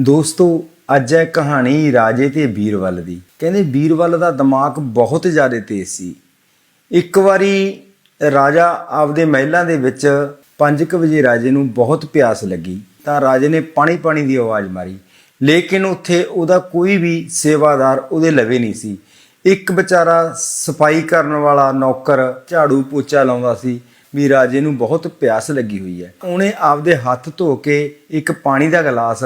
ਦੋਸਤੋ, ਅੱਜ ਹੈ ਕਹਾਣੀ ਰਾਜੇ ਤੇ ਬੀਰਬਲ ਦੀ। ਕਹਿੰਦੇ ਬੀਰਬਲ ਦਾ ਦਿਮਾਗ ਬਹੁਤ ਜ਼ਿਆਦਾ ਤੇਜ਼ ਸੀ। ਇੱਕ ਵਾਰੀ ਰਾਜਾ ਆਪਦੇ ਮਹਿਲਾਂ ਦੇ ਵਿੱਚ 5:00 ਵਜੇ ਰਾਜੇ ਨੂੰ ਬਹੁਤ ਪਿਆਸ ਲੱਗੀ। ਤਾਂ ਰਾਜੇ ਨੇ ਪਾਣੀ ਪਾਣੀ ਦੀ ਆਵਾਜ਼ ਮਾਰੀ। ਲੇਕਿਨ ਉੱਥੇ ਉਹਦਾ ਕੋਈ ਵੀ ਸੇਵਾਦਾਰ ਉਹਦੇ ਲਵੇ ਨਹੀਂ ਸੀ। ਇੱਕ ਵਿਚਾਰਾ ਸਫ਼ਾਈ ਕਰਨ ਵਾਲਾ ਨੌਕਰ ਝਾੜੂ ਪੋਚਾ ਲਾਉਂਦਾ ਸੀ ਵੀ ਰਾਜੇ ਨੂੰ ਬਹੁਤ ਪਿਆਸ ਲੱਗੀ ਹੋਈ ਹੈ। ਉਹਨੇ ਆਪਦੇ ਹੱਥ ਧੋ ਕੇ ਇੱਕ ਪਾਣੀ ਦਾ ਗਲਾਸ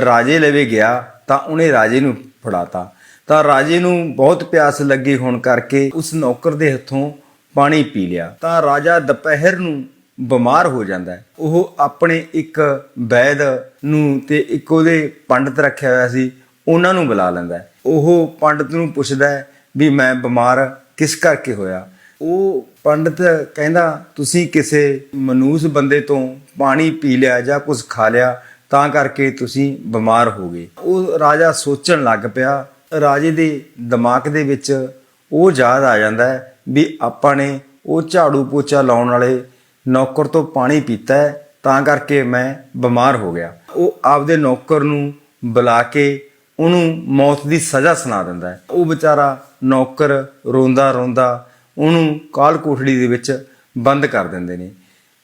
ਰਾਜੇ ਲਵੇ ਗਿਆ ਤਾਂ ਉਹਨੇ ਰਾਜੇ ਨੂੰ ਫੜਾਤਾ। ਤਾਂ ਰਾਜੇ ਨੂੰ ਬਹੁਤ ਪਿਆਸ ਲੱਗੀ ਹੋਣ ਕਰਕੇ ਉਸ ਨੌਕਰ ਦੇ ਹੱਥੋਂ ਪਾਣੀ ਪੀ ਲਿਆ। ਤਾਂ ਰਾਜਾ ਦੁਪਹਿਰ ਨੂੰ ਬਿਮਾਰ ਹੋ ਜਾਂਦਾ ਹੈ। ਉਹ ਆਪਣੇ ਇੱਕ ਵੈਦ ਨੂੰ ਤੇ ਇੱਕ ਉਹਦੇ ਪੰਡਤ ਰੱਖਿਆ ਹੋਇਆ ਸੀ, ਉਹਨਾਂ ਨੂੰ ਬੁਲਾ ਲੈਂਦਾ ਹੈ। ਉਹ ਪੰਡਤ ਨੂੰ ਪੁੱਛਦਾ ਹੈ ਵੀ ਮੈਂ ਬਿਮਾਰ ਕਿਸ ਕਰਕੇ ਹੋਇਆ? ਉਹ ਪੰਡਤ ਕਹਿੰਦਾ, ਤੁਸੀਂ ਕਿਸੇ ਮਨੂਸ ਬੰਦੇ ਤੋਂ ਪਾਣੀ ਪੀ ਲਿਆ ਜਾਂ ਕੁਝ ਖਾ ਲਿਆ ਤਾਂ ਕਰਕੇ ਤੁਸੀਂ ਬਿਮਾਰ ਹੋ ਗਏ। ਉਹ ਰਾਜਾ ਸੋਚਣ ਲੱਗ ਪਿਆ, ਰਾਜੇ ਦੇ ਦਿਮਾਗ ਦੇ ਵਿੱਚ ਉਹ ਯਾਦ ਆ ਜਾਂਦਾ ਹੈ ਵੀ ਆਪਾਂ ਨੇ ਉਹ ਝਾੜੂ ਪੋਚਾ ਲਾਉਣ ਵਾਲੇ ਨੌਕਰ ਤੋਂ ਪਾਣੀ ਪੀਤਾ ਤਾਂ ਕਰਕੇ ਮੈਂ ਬਿਮਾਰ ਹੋ ਗਿਆ। ਉਹ ਆਪਦੇ ਨੌਕਰ ਨੂੰ ਬੁਲਾ ਕੇ ਉਹਨੂੰ ਮੌਤ ਦੀ ਸਜ਼ਾ ਸੁਣਾ ਦਿੰਦਾ ਹੈ। ਉਹ ਵਿਚਾਰਾ ਨੌਕਰ ਰੋਂਦਾ ਰੋਂਦਾ ਉਹਨੂੰ ਕਾਲ ਕੋਠੜੀ ਦੇ ਵਿੱਚ ਬੰਦ ਕਰ ਦਿੰਦੇ ਨੇ।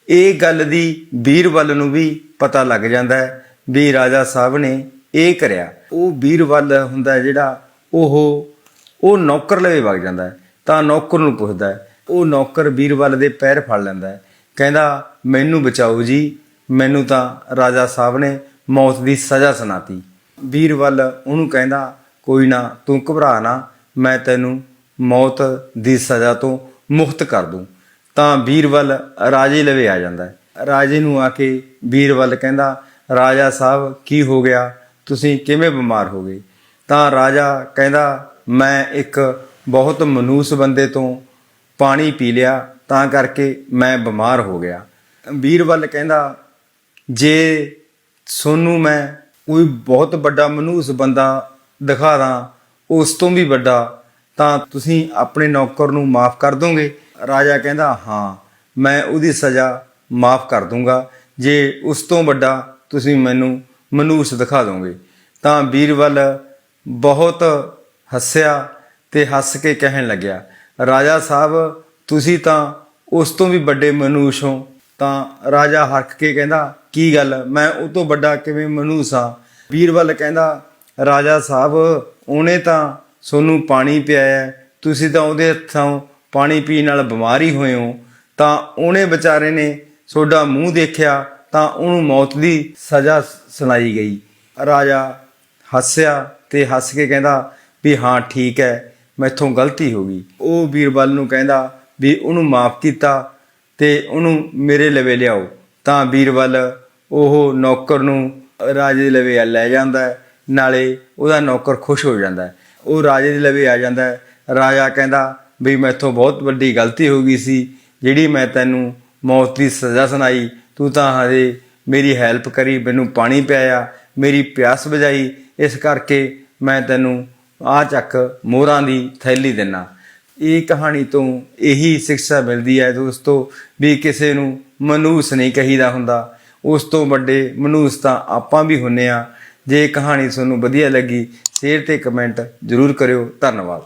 ਇਹ ਗੱਲ ਦੀ ਬੀਰਬਲ ਨੂੰ ਵੀ ਪਤਾ ਲੱਗ ਜਾਂਦਾ ਹੈ ਵੀ ਰਾਜਾ ਸਾਹਿਬ ਨੇ ਇਹ ਕਰਿਆ। ਉਹ ਵੀਰਵਲ ਹੁੰਦਾ ਜਿਹੜਾ, ਉਹ ਉਹ ਨੌਕਰ ਲਵੇ ਵਗ ਜਾਂਦਾ ਤਾਂ ਨੌਕਰ ਨੂੰ ਪੁੱਛਦਾ ਉਹ ਨੌਕਰ ਵੀਰਵਲ ਦੇ ਪੈਰ ਫੜ ਲੈਂਦਾ ਕਹਿੰਦਾ, ਮੈਨੂੰ ਬਚਾਓ ਜੀ। ਮੈਨੂੰ ਤਾਂ ਰਾਜਾ ਸਾਹਿਬ ਨੇ ਮੌਤ ਦੀ ਸਜ਼ਾ ਸੁਣਾਤੀ। ਬੀਰਬਲ ਉਹਨੂੰ ਕਹਿੰਦਾ, ਕੋਈ ਨਾ, ਤੂੰ ਘਬਰਾ ਨਾ। ਮੈਂ ਤੈਨੂੰ ਮੌਤ ਦੀ ਸਜ਼ਾ ਤੋਂ ਮੁਕਤ ਕਰ ਦੂੰ। ਤਾਂ ਵੀਰਵਲ ਰਾਜੇ ਲਵੇ ਆ ਜਾਂਦਾ ਰਾਜੇ ਨੂੰ ਆ ਕੇ ਬੀਰਬਲ ਕਹਿੰਦਾ, ਰਾਜਾ ਸਾਹਿਬ, ਕੀ ਹੋ ਗਿਆ? ਤੁਸੀਂ ਕਿਵੇਂ ਬਿਮਾਰ ਹੋ ਗਏ? ਤਾਂ ਰਾਜਾ ਕਹਿੰਦਾ, ਮੈਂ ਇੱਕ ਬਹੁਤ ਮਨੂਸ ਬੰਦੇ ਤੋਂ ਪਾਣੀ ਪੀ ਲਿਆ, ਤਾਂ ਕਰਕੇ ਮੈਂ ਬਿਮਾਰ ਹੋ ਗਿਆ। ਬੀਰਬਲ ਕਹਿੰਦਾ, ਜੇ ਸੋਨੂੰ ਮੈਂ ਕੋਈ ਬਹੁਤ ਵੱਡਾ ਮਨੂਸ ਬੰਦਾ ਦਿਖਾ ਦਾਂ, ਉਸ ਤੋਂ ਵੀ ਵੱਡਾ, ਤਾਂ ਤੁਸੀਂ ਆਪਣੇ ਨੌਕਰ ਨੂੰ ਮਾਫ ਕਰ ਦੋਗੇ? ਰਾਜਾ ਕਹਿੰਦਾ, ਹਾਂ, ਮੈਂ ਉਹਦੀ ਸਜ਼ਾ ਮਾਫ ਕਰ ਦੂੰਗਾ। ਜੇ ਉਸ ਤੋਂ ਵੱਡਾ ਤੁਸੀਂ ਮੈਨੂੰ ਮਨੂਸ ਦਿਖਾ ਦੋਗੇ ਤਾਂ ਵੀਰਵਲ ਬਹੁਤ ਹੱਸਿਆ ਤੇ ਹੱਸ ਕੇ ਕਹਿਣ ਲੱਗਿਆ ਰਾਜਾ ਸਾਹਿਬ ਤੁਸੀਂ ਤਾਂ ਉਸ ਤੋਂ ਵੀ ਵੱਡੇ ਮਨੂਸ਼ ਹੋ। ਤਾਂ ਰਾਜਾ ਹਰਖ ਕੇ ਕਹਿੰਦਾ ਕੀ ਗੱਲ? ਮੈਂ ਉਹ ਤੋਂ ਵੱਡਾ ਕਿਵੇਂ ਮਨੂਸ ਹਾਂ? ਵੀਰਵਲ ਕਹਿੰਦਾ ਰਾਜਾ ਸਾਹਿਬ ਉਹਨੇ ਤਾਂ ਸੋਨੂੰ ਪਾਣੀ ਪਿਆਇਆ ਹੈ, ਤੁਸੀਂ ਤਾਂ ਉਹਦੇ ਹੱਥੋਂ ਪਾਣੀ ਪੀਣ ਨਾਲ ਬਿਮਾਰ ਹੀ ਹੋਏ ਹੋ। ਤਾਂ ਉਹਨੇ ਵਿਚਾਰੇ ਨੇ ਤੁਹਾਡਾ ਮੂੰਹ ਦੇਖਿਆ ਤਾਂ ਉਹਨੂੰ ਮੌਤ ਦੀ ਸਜ਼ਾ ਸੁਣਾਈ ਗਈ। ਰਾਜਾ ਹੱਸਿਆ ਤੇ ਹੱਸ ਕੇ ਕਹਿੰਦਾ ਵੀ ਹਾਂ, ਠੀਕ ਹੈ, ਮੈਥੋਂ ਗਲਤੀ ਹੋ ਗਈ। ਉਹ ਵੀਰਬਲ ਨੂੰ ਕਹਿੰਦਾ ਵੀ ਉਹਨੂੰ ਮਾਫ ਕੀਤਾ ਤੇ ਉਹਨੂੰ ਮੇਰੇ ਲਵੇ ਲਿਆਓ। ਤਾਂ ਵੀਰਬਲ ਉਹ ਨੌਕਰ ਨੂੰ ਰਾਜੇ ਦੇ ਲਵੇ ਲੈ ਜਾਂਦਾ ਨਾਲੇ ਉਹਦਾ ਨੌਕਰ ਖੁਸ਼ ਹੋ ਜਾਂਦਾ ਉਹ ਰਾਜੇ ਦੇ ਲਵੇ ਆ ਜਾਂਦਾ ਰਾਜਾ ਕਹਿੰਦਾ ਵੀ ਮੈਥੋਂ ਬਹੁਤ ਵੱਡੀ ਗਲਤੀ ਹੋ ਗਈ ਸੀ, ਜਿਹੜੀ ਮੈਂ ਤੈਨੂੰ ਮੌਤ ਦੀ ਸਜ਼ਾ ਸੁਣਾਈ। ਤੂੰ ਤਾਂ ਹਜੇ ਮੇਰੀ ਹੈਲਪ ਕਰੀ, ਮੈਨੂੰ ਪਾਣੀ ਪਿਆਇਆ, ਮੇਰੀ ਪਿਆਸ ਬੁਝਾਈ। ਇਸ ਕਰਕੇ ਮੈਂ ਤੈਨੂੰ ਆ ਚੱਕ ਮੋਹਰਾਂ ਦੀ ਥੈਲੀ ਦਿੰਨਾ। ਇਹ ਕਹਾਣੀ ਤੋਂ ਇਹੀ ਸਿੱਖਿਆ ਮਿਲਦੀ ਹੈ ਦੋਸਤੋ ਵੀ ਕਿਸੇ ਨੂੰ ਮਨੂਸ ਨਹੀਂ ਕਹੀਦਾ ਹੁੰਦਾ। ਉਸ ਤੋਂ ਵੱਡੇ ਮਨੂਸ ਤਾਂ ਆਪਾਂ ਵੀ ਹੁੰਨੇ ਆ। ਜੇ ਕਹਾਣੀ ਤੁਹਾਨੂੰ ਵਧੀਆ ਲੱਗੀ, ਸ਼ੇਅਰ ਤੇ ਕਮੈਂਟ ਜ਼ਰੂਰ ਕਰਿਓ। ਧੰਨਵਾਦ।